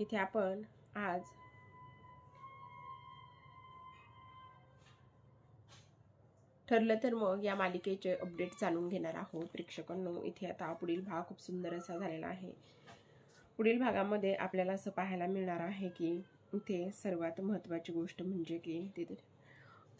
इथे आपण आज ठरलं तर मग या मालिकेचे अपडेट जाणून घेणार आहोत. प्रेक्षकांनो इथे आता पुढील भाग खूप सुंदर असा झालेला आहे. पुढील भागामध्ये आपल्याला असं पाहायला मिळणार आहे की इथे सर्वात महत्त्वाची गोष्ट म्हणजे की तिथे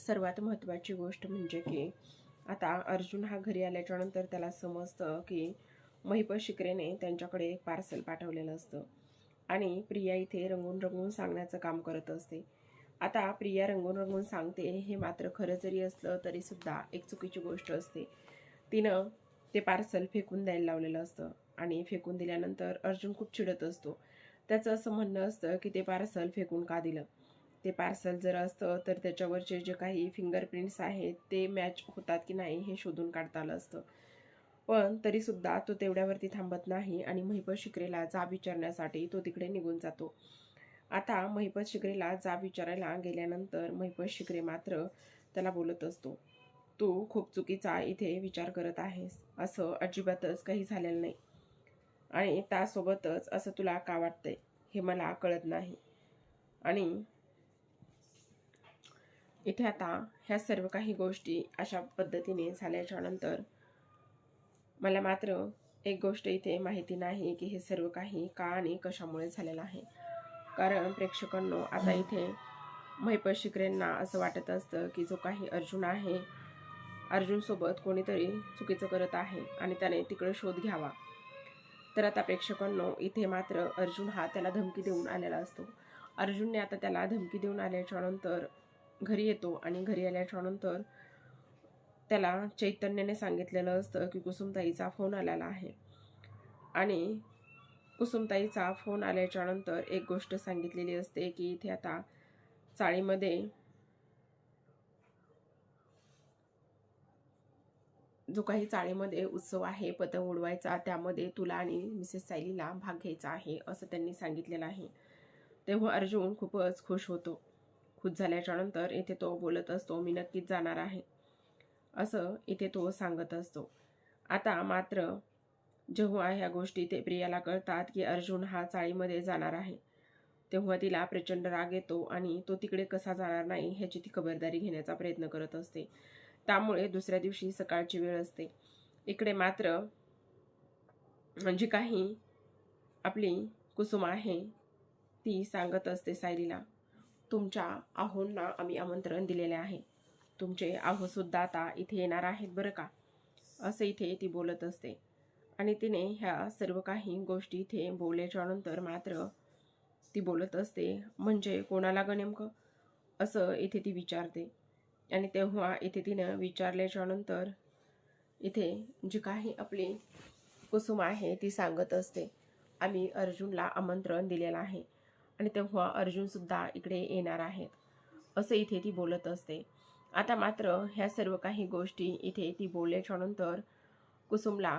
सर्वात महत्त्वाची गोष्ट म्हणजे की आता अर्जुन हा घरी आल्याच्यानंतर त्याला समजतं की महिप शिकरेने त्यांच्याकडे एक पार्सल पाठवलेलं असतं. आणि प्रिया इथे रंगून रंगून सांगण्याचं काम करत असते. आता प्रिया रंगून रंगून सांगते हे मात्र खरं जरी असलं तरीसुद्धा एक चुकीची गोष्ट असते. तिनं ते पार्सल फेकून द्यायला लावलेलं असतं आणि फेकून दिल्यानंतर अर्जुन खूप चिडत असतो. त्याचं असं म्हणणं असतं की ते पार्सल फेकून का दिलं? ते पार्सल जर असतं तर त्याच्यावरचे जे काही फिंगरप्रिंट्स आहेत ते मॅच होतात की नाही हे शोधून काढता आलं असतं. पण तरीसुद्धा तो तेवढ्यावरती थांबत नाही आणि महिपत शिकरेला जाब विचारण्यासाठी तो तिकडे निघून जातो. आता महिपत शिकरेला जाब विचारायला गेल्यानंतर महिपत शिकरे मात्र त्याला बोलत असतो तू खूप चुकीचा इथे विचार करत आहेस. असं अजिबातच काही झालेलं नाही. आणि त्यासोबतच असं तुला का वाटतंय? हे मला कळत नाही. आणि इथे आता ह्या सर्व काही गोष्टी अशा पद्धतीने झाल्याच्यानंतर मला मात्र एक गोष्ट इथे माहिती नाही की हे सर्व काही का आणि कशामुळे झालेलं आहे. कारण प्रेक्षकांनो आता इथे महिपत शिकरेंना असं वाटत असतं की जो काही अर्जुन आहे अर्जुनसोबत कोणीतरी चुकीचं करत आहे आणि त्याने तिकडे शोध घ्यावा. तर आता प्रेक्षकांनो इथे मात्र अर्जुन हा त्याला धमकी देऊन आलेला असतो. अर्जुनने आता त्याला धमकी देऊन आल्याच्यानंतर घरी येतो आणि घरी आल्याच्यानंतर त्याला चैतन्याने सांगितलेलं असतं की कुसुमताईचा फोन आलेला आहे. आणि कुसुमताईचा फोन आल्याच्यानंतर एक गोष्ट सांगितलेली असते की इथे आता चाळीमध्ये जो काही चाळीमध्ये उत्सव आहे पतंग उडवायचा त्यामध्ये तुला आणि मिसेस सायलीला भाग घ्यायचा आहे असं त्यांनी सांगितलेलं आहे. तेव्हा अर्जुन खूपच खुश होतो. खुश झाल्याच्यानंतर इथे तो बोलत असतो मी नक्कीच जाणार आहे. असं इथे तो सांगत असतो. आता मात्र जेव्हा ह्या गोष्टी ते प्रियाला कळतात की अर्जुन हा चाळीमध्ये जाणार आहे तेव्हा तिला प्रचंड राग येतो आणि तो तिकडे कसा जाणार नाही ह्याची ती खबरदारी घेण्याचा प्रयत्न करत असते. त्यामुळे दुसऱ्या दिवशी सकाळची वेळ असते. इकडे मात्र जी काही आपली कुसुम आहे ती सांगत असते सायलीला तुमच्या आहोंना आम्ही आमंत्रण दिलेले आहे. तुमचे आहोसुद्धा आता इथे येणार आहेत बरं का? असं इथे ती बोलत असते. आणि तिने ह्या सर्व काही गोष्टी इथे बोलल्याच्यानंतर मात्र ती बोलत असते म्हणजे कोणाला ग नेमकं? असं इथे ती विचारते. आणि तेव्हा इथे तिनं विचारल्याच्यानंतर इथे जी काही आपली कुसुम आहे ती सांगत असते आम्ही अर्जुनला आमंत्रण दिलेलं आहे आणि तेव्हा अर्जुनसुद्धा इकडे येणार आहेत. असं इथे ती बोलत असते. आता मात्र ह्या सर्व काही गोष्टी इथे ती बोलल्याच्या नंतर कुसुमला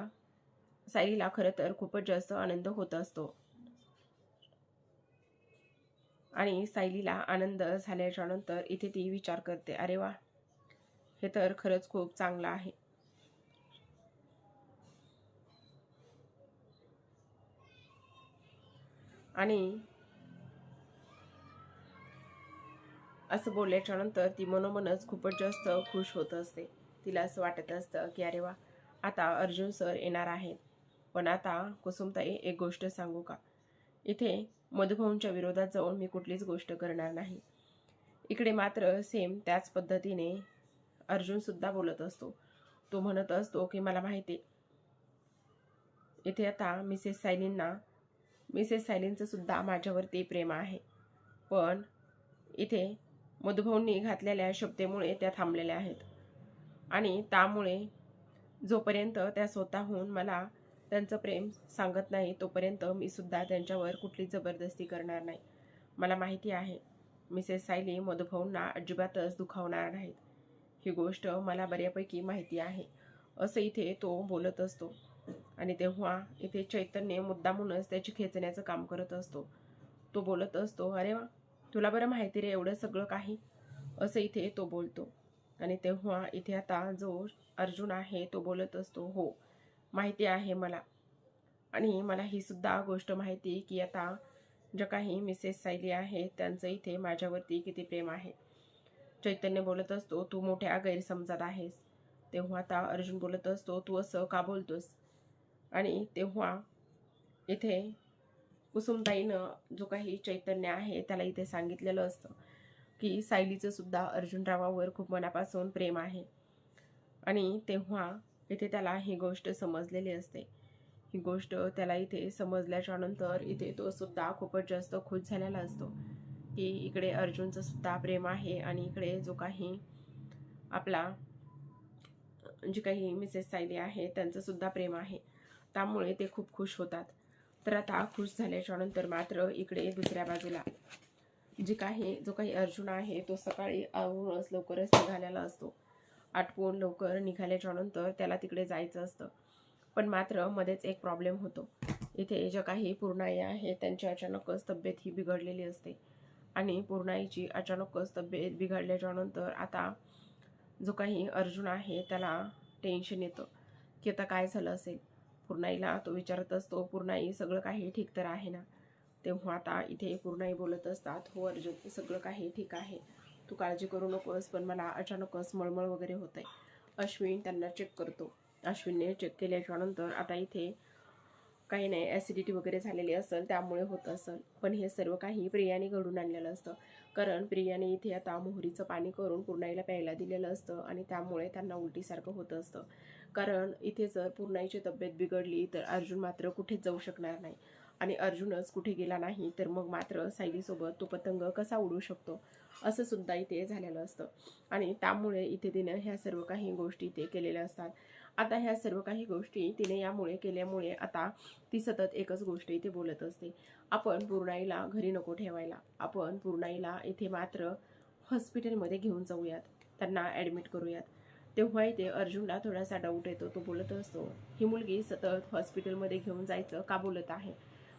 सायलीला खरं तर खूपच जास्त आनंद होत असतो. आणि सायलीला आनंद झाल्याच्यानंतर इथे ती विचार करते अरे वा हे तर खरंच खूप चांगलं आहे. आणि असं बोलल्याच्या नंतर ती मनोमनच खूपच जास्त खुश होत असते. तिला असं वाटत असतं की अरे वा आता अर्जुन सर येणार आहेत. पण आता कुसुमताई एक गोष्ट सांगू का? इथे मधुभाऊंच्या विरोधात जाऊन मी कुठलीच गोष्ट करणार नाही. इकडे मात्र सेम त्याच पद्धतीने अर्जुनसुद्धा बोलत असतो. तो म्हणत असतो की मला माहिती इथे आता मिसेस सायलींना मिसेस सायलींचं सुद्धा माझ्यावरती प्रेम आहे. पण इथे मधुभाऊंनी घातलेल्या शब्देमुळे त्या थांबलेल्या आहेत. आणि त्यामुळे जोपर्यंत त्या स्वतःहून मला त्यांचं प्रेम सांगत नाही तोपर्यंत मी सुद्धा त्यांच्यावर कुठली जबरदस्ती करणार नाही. मला माहिती आहे मिसेस सायली मधुभाऊंना अजिबातच दुखावणार नाहीत. ही गोष्ट मला बऱ्यापैकी माहिती आहे असं इथे तो बोलत असतो. आणि तेव्हा इथे चैतन्य मुद्दामूनच त्याची खेचण्याचं काम करत असतो. तो बोलत असतो अरे वा तुला बरं माहिती रे एवढं सगळं काही? असं इथे तो बोलतो. आणि तेव्हा इथे आता जो अर्जुन आहे तो बोलत असतो हो माहिती आहे मला. आणि मला ही सुद्धा गोष्ट माहिती की आता ज्या काही मिसेस सायली आहे त्यांचं इथे माझ्यावरती किती प्रेम आहे. चैतन्य बोलत असतो तू मोठ्या गैरसमजात आहेस. तेव्हा आता अर्जुन बोलत असतो तू असं का बोलतोस? आणि तेव्हा इथे कुसुमताईनं जो काही चैतन्य आहे त्याला इथे सांगितलेलं असतं की सायलीचं सुद्धा अर्जुनरावावर खूप मनापासून प्रेम आहे. आणि तेव्हा इथे त्याला ही गोष्ट समजलेली असते. ही गोष्ट त्याला इथे समजल्याच्या नंतर इथे तो सुद्धा खूपच जास्त खुश झालेला असतो की इकडे अर्जुनचं सुद्धा प्रेम आहे आणि इकडे जो काही आपला जी काही मिसेस सायली आहे त्यांचं सुद्धा प्रेम आहे. त्यामुळे ते खूप खुश होतात. तर आता खुश झाल्याच्यानंतर मात्र इकडे दुसऱ्या बाजूला जी काही जो काही अर्जुन आहे तो सकाळी आवरूनच लवकरच निघालेला असतो. आटपून लवकर निघाल्याच्या नंतर त्याला तिकडे जायचं असतं. पण मात्र मध्येच एक प्रॉब्लेम होतो. इथे ज्या काही पूर्णाई आहे त्यांची अचानकच तब्येत ही बिघडलेली असते. आणि पूर्णाईची अचानकच तब्येत बिघडल्याच्या नंतर आता जो काही अर्जुन आहे त्याला टेन्शन येतं की आता काय झालं असेल? पूर्णाईला तो विचारत असतो पूर्णाई सगळं काही ठीक तर आहे ना? तेव्हा आता इथे पूर्णाई बोलत असतात हो अर्जुन सगळं काही ठीक आहे. तू काळजी करू नकोस पण मला अचानकच मळमळ वगैरे होत आहे अश्विन त्यांना चेक करतो. अश्विनने चेक केल्याच्यानंतर आता इथे काही नाही ॲसिडिटी वगैरे झालेली असेल त्यामुळे होत असेल. पण हे सर्व काही प्रियाने घडून आणलेलं असतं. कारण प्रियाने इथे आता मोहरीचं पाणी करून पूर्णाईला प्यायला दिलेलं असतं आणि त्यामुळे त्यांना उलटीसारखं होत असतं. कारण इथे जर पूर्णाईची तब्येत बिघडली तर अर्जुन मात्र कुठेच जाऊ शकणार नाही. आणि अर्जुनच कुठे गेला नाही तर मग मात्र सायलीसोबत तो पतंग कसा उडू शकतो? असं सुद्धा इथे झालेलं असतं. आणि त्यामुळे इथे तिनं ह्या सर्व काही गोष्टी इथे केलेल्या असतात. आता ह्या सर्व काही गोष्टी तिने यामुळे केल्यामुळे आता ती सतत एकच गोष्ट इथे बोलत असते. आपण पूर्णाईला घरी नको ठेवायला. आपण पूर्णाईला इथे मात्र हॉस्पिटलमध्ये घेऊन जाऊयात. त्यांना ॲडमिट करूयात. तेव्हा इथे अर्जुनला थोडासा डाऊट येतो. तो बोलत असतो ही मुलगी सतत हॉस्पिटलमध्ये घेऊन जायचं का बोलत आहे?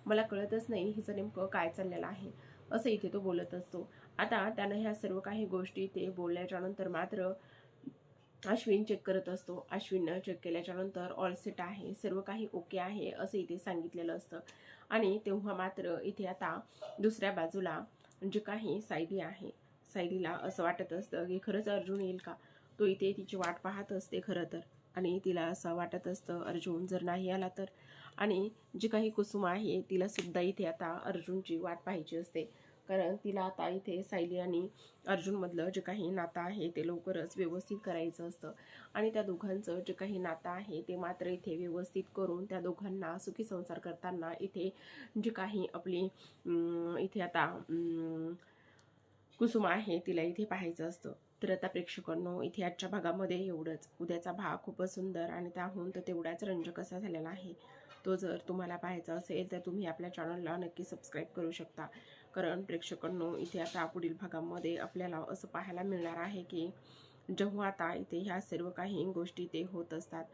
मला कळतच नाही हिचं नेमकं काय चाललेलं आहे. असं इथे तो बोलत असतो. आता त्यानं ह्या सर्व काही गोष्टी ते बोलल्याच्या नंतर मात्र अश्विन चेक करत असतो. अश्विननं चेक केल्याच्यानंतर ऑल सेट आहे सर्व काही ओके आहे असं इथे सांगितलेलं असतं. आणि तेव्हा मात्र इथे आता दुसऱ्या बाजूला जे काही सायली आहे सायलीला असं वाटत असतं की खरंच अर्जुन येईल का? तो इथे तिची वाट पाहत असते खरं तर. आणि तिला असं वाटत असतं अर्जुन जर नाही आला तर? आणि जी काही कुसुम आहे तिला सुद्धा इथे आता अर्जुनची वाट पाहायची असते. कारण तिला आता इथे सायली आणि अर्जुनमधलं जे काही नातं आहे ते लवकरच व्यवस्थित करायचं असतं. आणि त्या दोघांचं जे काही नातं आहे ते मात्र इथे व्यवस्थित करून त्या दोघांना सुखी संसार करताना इथे जे काही आपली इथे आता कुसुम आहे तिला इथे पाहायचं असतं. तर आता प्रेक्षकांनो इथे आजच्या भागामध्ये एवढंच. उद्याचा भाग खूपच सुंदर आणि त्याहून तर तेवढाच रंजक असा झालेला आहे. तो जर तुम्हाला पाहायचा असेल तर तुम्ही आपल्या चॅनलला नक्की सबस्क्राईब करू शकता. कारण प्रेक्षकांनो इथे आता पुढील भागामध्ये आपल्याला असं पाहायला मिळणार आहे की जेव्हा आता इथे ह्या सर्व काही गोष्टी ते होत असतात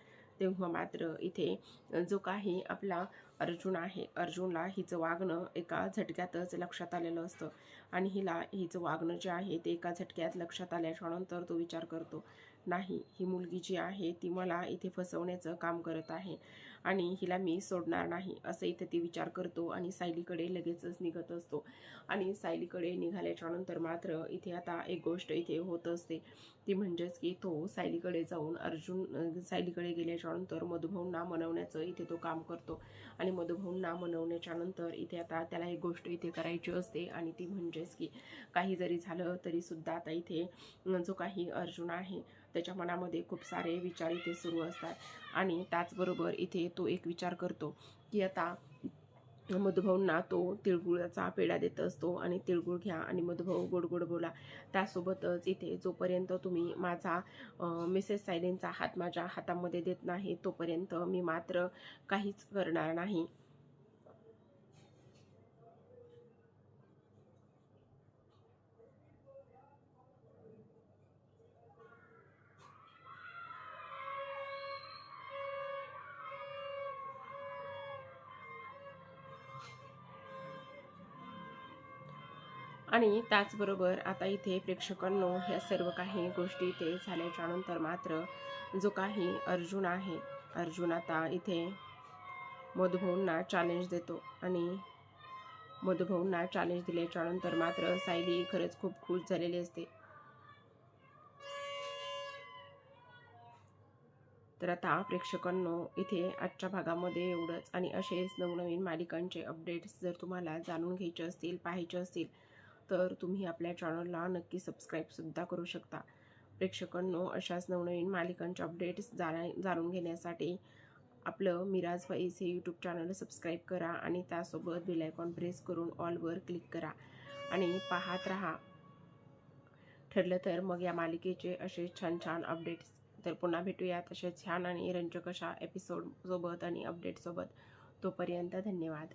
तेव्हा मात्र इथे जो काही आपला अर्जुन आहे अर्जुनला हिचं वागणं एका झटक्यातच लक्षात आलेलं असतं. आणि हिला हिचं वागणं जे आहे ते एका झटक्यात लक्षात आल्याच्यानंतर तो विचार करतो नाही ही मुलगी जी आहे ती मला इथे फसवण्याचं काम करत आहे. आणि हिला मी सोडणार नाही असं इथे ती विचार करतो आणि सायलीकडे लगेचच निघत असतो. आणि सायलीकडे निघाल्याच्या नंतर मात्र इथे आता एक गोष्ट इथे होत असते. ती म्हणजेच की तो सायलीकडे जाऊन अर्जुन सायलीकडे गेल्याच्यानंतर मधुभाऊंना मनवण्याचं इथे तो काम करतो. आणि मधुभाऊंना मनवण्याच्या नंतर इथे आता त्याला एक गोष्ट इथे करायची असते आणि ती म्हणजेच की काही जरी झालं तरीसुद्धा आता इथे जो काही अर्जुन आहे त्याच्या मनामध्ये खूप सारे विचार इथे सुरू असतात. आणि त्याचबरोबर इथे तो एक विचार करतो की आता मधुभाऊंना तो तिळगुळाचा पेढा देत असतो आणि तिळगुळ घ्या आणि मधुभाऊ गोड गोड बोला. त्यासोबतच इथे जोपर्यंत तुम्ही माझा मिसेस सायलेनचा हात माझ्या हातामध्ये देत नाही तोपर्यंत मी मात्र काहीच करणार नाही. आणि त्याचबरोबर आता इथे प्रेक्षकांनो ह्या सर्व काही गोष्टी इथे झाल्याच्यानंतर मात्र जो काही अर्जुन आहे अर्जुन आता इथे मधुभाऊंना चॅलेंज देतो आणि मधुभाऊंना चॅलेंज दिल्याच्या नंतर मात्र सायली खरंच खूप खुश झालेली असते. तर आता प्रेक्षकांनो इथे आजच्या भागामध्ये एवढंच. आणि असेच नवनवीन मालिकांचे अपडेट्स जर तुम्हाला जाणून घ्यायचे असतील पाहायचे असतील तर तुम्ही आपल्या चॅनलला नक्की सबस्क्राईबसुद्धा करू शकता. प्रेक्षकांनो अशाच नवनवीन मालिकांचे अपडेट्स जाणा जाणून घेण्यासाठी आपलं मिराज वाईस हे यूट्यूब चॅनल सबस्क्राईब करा आणि त्यासोबत बेल प्रेस करून ऑलवर क्लिक करा. आणि पाहत राहा. ठरलं तर मग या मालिकेचे असे छान छान अपडेट्स तर पुन्हा भेटूया असे छान आणि रंजक अशा एपिसोडसोबत आणि अपडेटसोबत तोपर्यंत धन्यवाद.